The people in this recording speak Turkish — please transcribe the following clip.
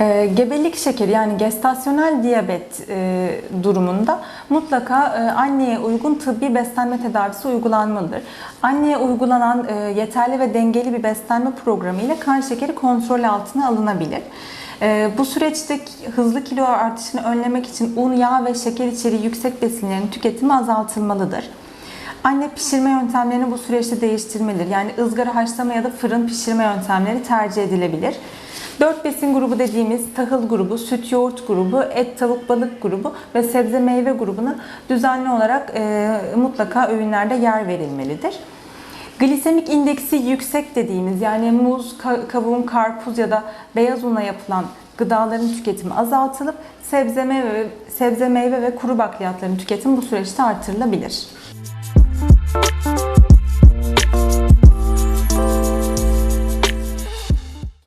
E, gebelik şekeri yani gestasyonel diyabet e, durumunda mutlaka e, anneye uygun tıbbi beslenme tedavisi uygulanmalıdır. Anneye uygulanan e, yeterli ve dengeli bir beslenme programı ile kan şekeri kontrol altına alınabilir. E, bu süreçte hızlı kilo artışını önlemek için un, yağ ve şeker içeriği yüksek besinlerin tüketimi azaltılmalıdır. Anne pişirme yöntemlerini bu süreçte değiştirmelidir. Yani ızgara haşlama ya da fırın pişirme yöntemleri tercih edilebilir. Dört besin grubu dediğimiz tahıl grubu, süt yoğurt grubu, et tavuk balık grubu ve sebze meyve grubuna düzenli olarak e, mutlaka öğünlerde yer verilmelidir. Glisemik indeksi yüksek dediğimiz yani muz, ka- kavun, karpuz ya da beyaz unla yapılan gıdaların tüketimi azaltılıp sebze meyve, sebze meyve ve kuru bakliyatların tüketimi bu süreçte artırılabilir.